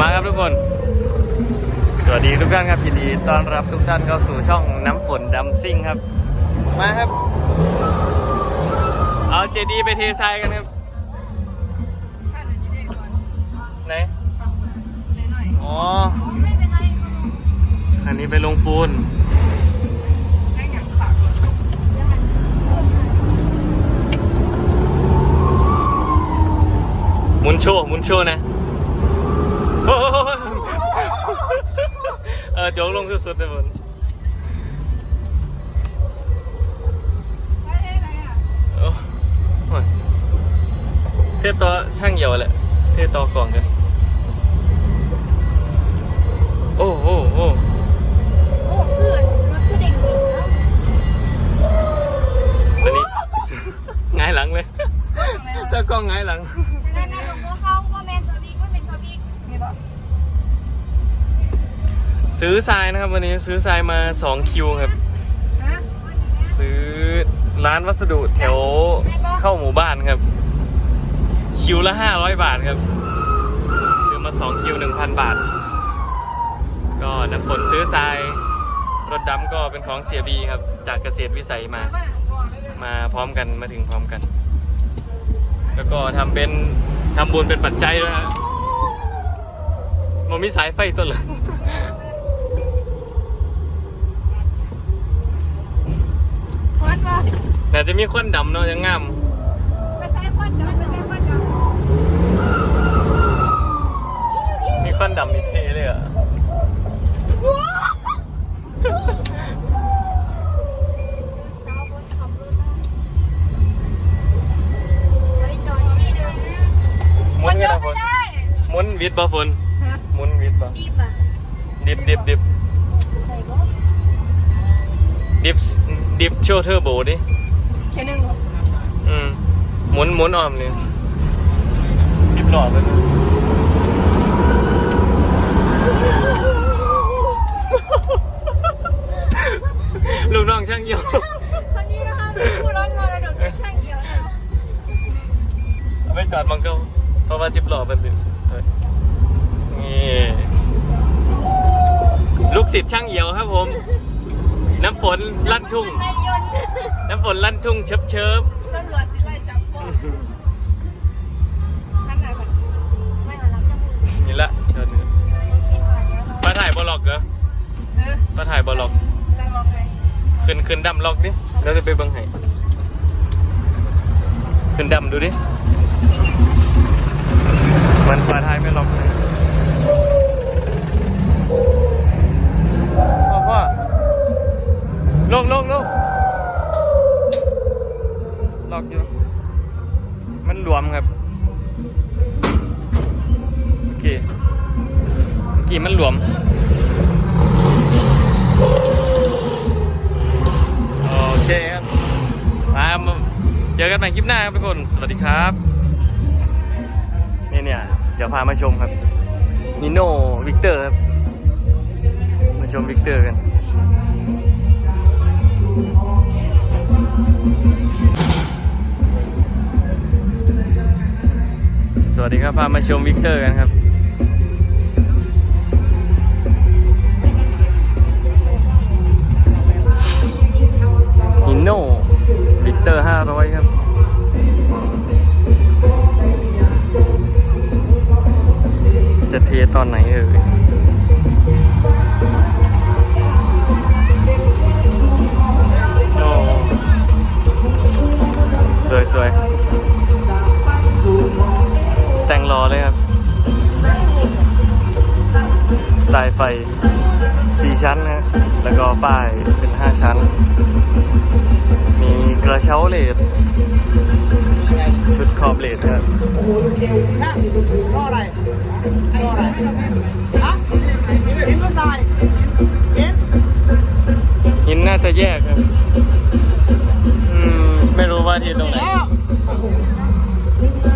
มาครับทุกคน สวัสดีทุกท่านครับยินดีต้อนรับทุกท่านเข้าสู่ช่องน้ำฝนดำซิ่งครับ มาครับ เอาเจดีไปเททรายกันครับข้าหน่อยจะได้ก่อนไหนหน่อยอ๋อๆอ๋อไม่เป็นไรอันนี้ไปลงปูนแค่อยากฝากก่อนยังไงหมุนโชว์หมุนโชว์นะ โอ้โหเออโจกลงสุดๆเลยฝนเฮ้ยอะไรอะโอ้โหเทต่อช่างเหี่ยวแหละ เทต่อกล่องกัน โอ้โอ้โอ้โอ้เพื่อนมันคือเด็กดีนะอันนี้หงายหลังเลย เจ้ากล้องหงายหลังพ่อเขาว่าแมนสวีกว่าเป็นสวีกนี่ป่ะ ซื้อทรายนะครับวันนี้ซื้อทรายมา2คิวครับนะซื้อร้านวัสดุแถวเข้าหมู่บ้านครับ คิวละ 500 บาทครับ ซื้อมา2คิว1,000 บาท ก็น้ำฝนซื้อทราย รถดำก็เป็นของเสียบีครับ จากเกษตรวิสัยมา มาพร้อมกันมาถึงพร้อมกัน แล้วก็ทำเป็นทำบุญเป็นปัจจัยด้วยฮะมันมีสายไฟต้นเลย แต่จะมีควันดำเนาะยังงามไม่ใช่ควันดำไม่ใช่คนดำมีคนดำนี่เท่เลยอะสาวนขับรถมาไปจอดที่เดิมหมุมันกันกนะฝไม่นได้หมุนวิดบ่ฝนมุนวิดบ่ดีป่ะดิบดิบดิบดิบดิบโชว์เทอร์โบดิ แค่หนึ่งอืมหมุนหมุนออมเลยสิบหลอดไปเลยลูกน้องช่างเหี่ยวคนนี้นะคะเป็นผู้ร้อนมรดกจากช่างเหี่ยวนะคะเอาไปจอดบังเกิลเพราะว่าจิบหล่อเป็นเป็นนี่ลูกศิษย์ช่างเหี่ยวครับผม น้ำฝนลั่นทุ่งนายย นต์น้ำฝนลั่นทุ่งเชิบเชิบตำรวจสิไล่จับพวกท่านไหนมันไม่มารับจับมือนี่ละเชิญมาถ่ายบอลล็อกเหรอเออมาถ่ายบอลล็อกจังลองไงขึ้นขึ้นดำล็อกดิแล้วจะไปเบังไห้ขึ้นดำดูดิมันปลาท้ายไม่ล็อกเลย หลวมครับโอเคกี้มันหลวมโอเคครับมามาเจอกันใหม่คลิปหน้าครับทุกคน สวัสดีครับนี่เนี่ยเดี๋ยวพามาชมครับนิโน่วิกเตอร์ครับมาชมวิกเตอร์กัน วัสดีครับ พามาชมวิกเตอร์กันครับ ฮินโน่วิกเตอร์500ครับ จะเทตอนไหนเอ่ยโอ้สวยสวย แต่งรอเลยครับ สไตล์ไฟ 4 ชั้นนะ แล้วก็ป้ายเป็น 5 ชั้น มีกระเช้าเลดชุดขอบเลดครับนะรออะไรรออะไรฮะหินก็ทรายหินหินน่าจะแยกครับอืม ไม่รู้ว่าที่ตรงไหนแล้วอัน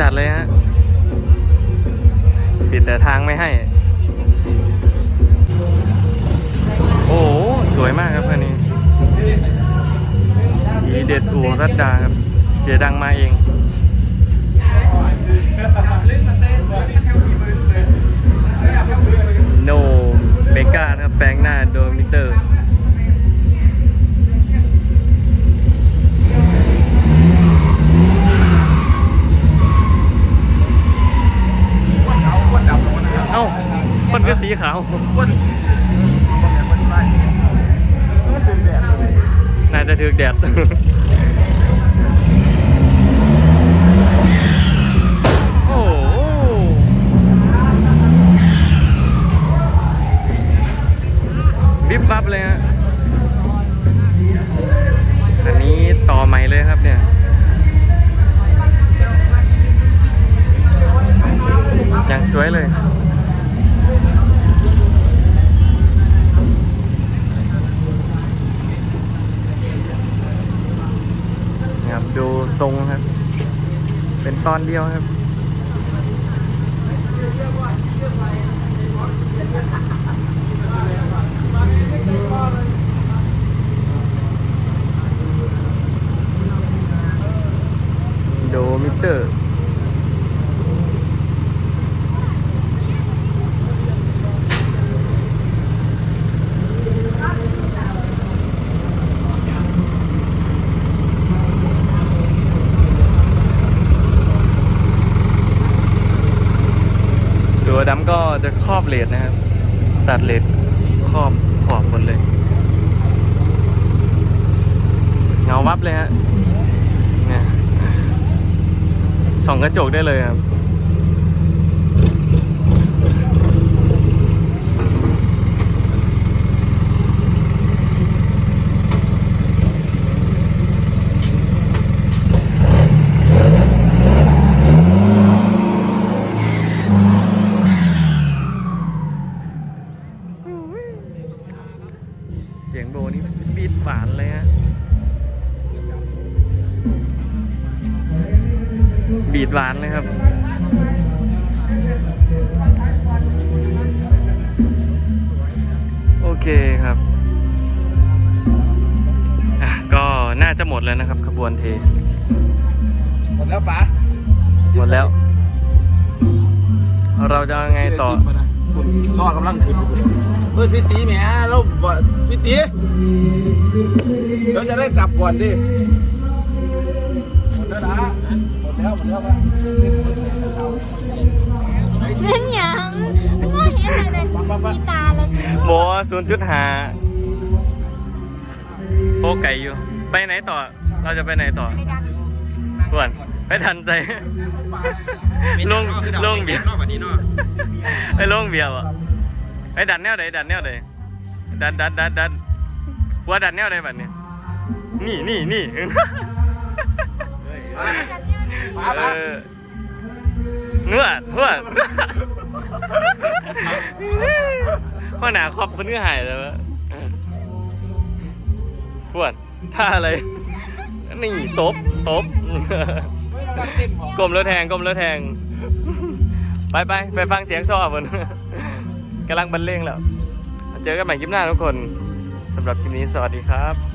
จัดเลยฮะปิดแต่ทางไม่ให้ โอ้โหสวยมากครับคันนี้ทีเด็ดอู่รัดดาครับ เสียดังมาเอง จะถือแดดโอ้โหวิบวับเลยฮะอันนี้ต่อใหม่เลยครับเนี่ยอย่างสวยเลย ครับดูทรงครับ เป็น ตอนเดียวครับ โดมิเตอร์ ตัว ดำก็จะครอบเลดนะครับ ตัดเลดครอบขอบหมดเลย เงาวับเลยฮะเนี่ยส่องกระจกได้เลยครับ หวานเลยครับ โอเคครับอะก็น่าจะหมดแล้วนะครับ ขบวนเท หมดแล้วป๋าหมดแล้ว เราจะเอาไงต่อคุณซ้อกำลังขึ้นเฮ้ยพี่ตีแหมเราบอกพี่ตีเราจะได้กลับก่อนดิหมดแล้วนะ หมดแล้วหมดแล้วนะเป็นหยังก็เห็นอะไรเลยกีตาร์แล้วโมศูนย์จุดหาโอไก่อยู่ ไปไหนต่อ เราจะไปไหนต่อไม่ดันก่อนไปทันใจลงลงเบียร์นอกแบบนี้เนาะไอ้ลงเบียร์อะไอ้ดันแนวไหนดันแนวไหนดันดันดันดันว่าดันแนวไหนแบบนี้นี่นี่นี่ ดันเนี่ย นะเออเนื้อเนื้อว่าหนาครอบเพิ่นก็หายแล้วะพวดท่าอะไร นี่ตบตบ ตัดเต้นพอกลมแล้วแทงกลมแล้วแทง ไปไปไปฟังเสียงซ้อมมันกำลังบรรเลงแล้ว เจอกันใหม่คลิปหน้าทุกคนสำหรับคลิปนี้สวัสดีครับ